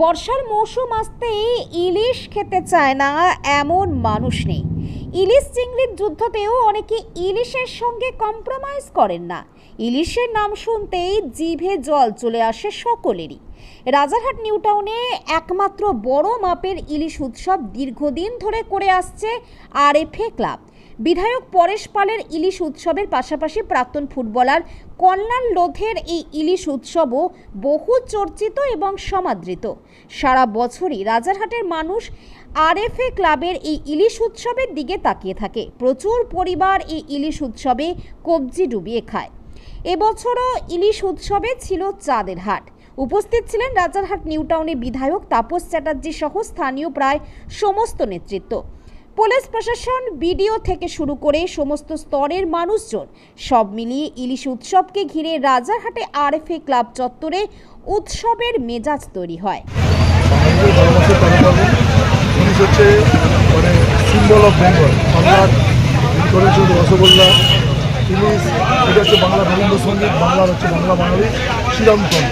বর্ষার মৌসুম আসতেই ইলিশ খেতে চায় না এমন মানুষ নেই। ইলিশ চিংড়ির যুদ্ধতেও অনেকে ইলিশের সঙ্গে কম্প্রোমাইজ করেন না। ইলিশের নাম শুনতেই জিভে জল চলে আসে সকলেরই। রাজারহাট নিউ টাউনে একমাত্র বড় মাপের ইলিশ উৎসব দীর্ঘদিন ধরে করে আসছে আর আরএফএ ক্লাব। বিধায়ক পরেশ পালের ইলিশ উৎসবের পাশাপাশি প্রাক্তন ফুটবলার কল্যাণ লোধের এই ইলিশ উৎসবও বহু চর্চিত এবং সমাদৃত। সারা বছরই রাজারহাটের মানুষ আরএফএ ক্লাবের এই ইলিশ উৎসবের দিকে তাকিয়ে থাকে। প্রচুর পরিবার এই ইলিশ উৎসবে কবজি ডুবিয়ে খায়। এবছরও ইলিশ উৎসবে ছিল চাঁদের হাট। উপস্থিত ছিলেন রাজারহাট নিউ টাউনের বিধায়ক তাপস চ্যাটার্জি সহ স্থানীয় প্রায় সমস্ত নেতৃত্ব। পুলিশ প্রশাসন, বিডিও থেকে শুরু করে সমস্ত স্তরের মানুষজন সব মিলিয়ে ইলিশ উৎসবকে ঘিরে রাজারহাটে আরএফএ ক্লাব চত্বরে উৎসবের মেজাজ তৈরি হয়। মানে রসগোল্লা, ইলিশ, এটা হচ্ছে বাংলা রবীন্দ্রসঙ্গীত হচ্ছে বাংলা বাঙালি চিরন্তন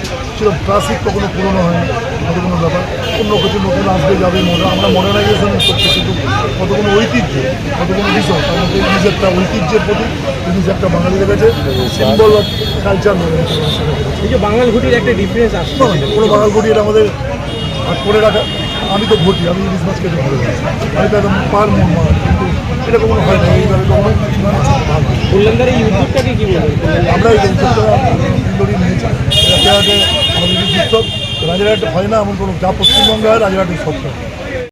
চিরম ক্লাসিক কখনো পুরনো হয় না কত কোনো ব্যাপার। অন্য কিছু নতুন আসবে যাবে মনে আমরা মডার্নাইজেশন করছি কিন্তু কত কোনো ঐতিহ্য কত কোনো বিষয় তার মধ্যে ইলিশ একটা ঐতিহ্যের প্রতি ইলিশ একটা বাঙালিদের কাছে সিম্বল অফ কালচার মনে এই যে বাঙাল ঘটির একটা ডিফারেন্স আসছে। কোনো বাঙাল ঘটি এটা আমাদের ভাগ করে রাখা। আমি তো ঘটি আমি ইলিশ মাছ খেতে ভালো আমি তো একদম পার মন মার কিন্তু এটা কখনো হয় না। এইভাবে কখনো কল্যাণদার এই উদ্যোগটাকে কি বলবেন? আমরা এই উদ্যোগটা সুন্দরী নিয়েছি এটা আমাদের ইলিশ উৎসব রাজারহাটে হয় না এমন কোনো যা পশ্চিমবঙ্গে হয় রাজারহাটের সব।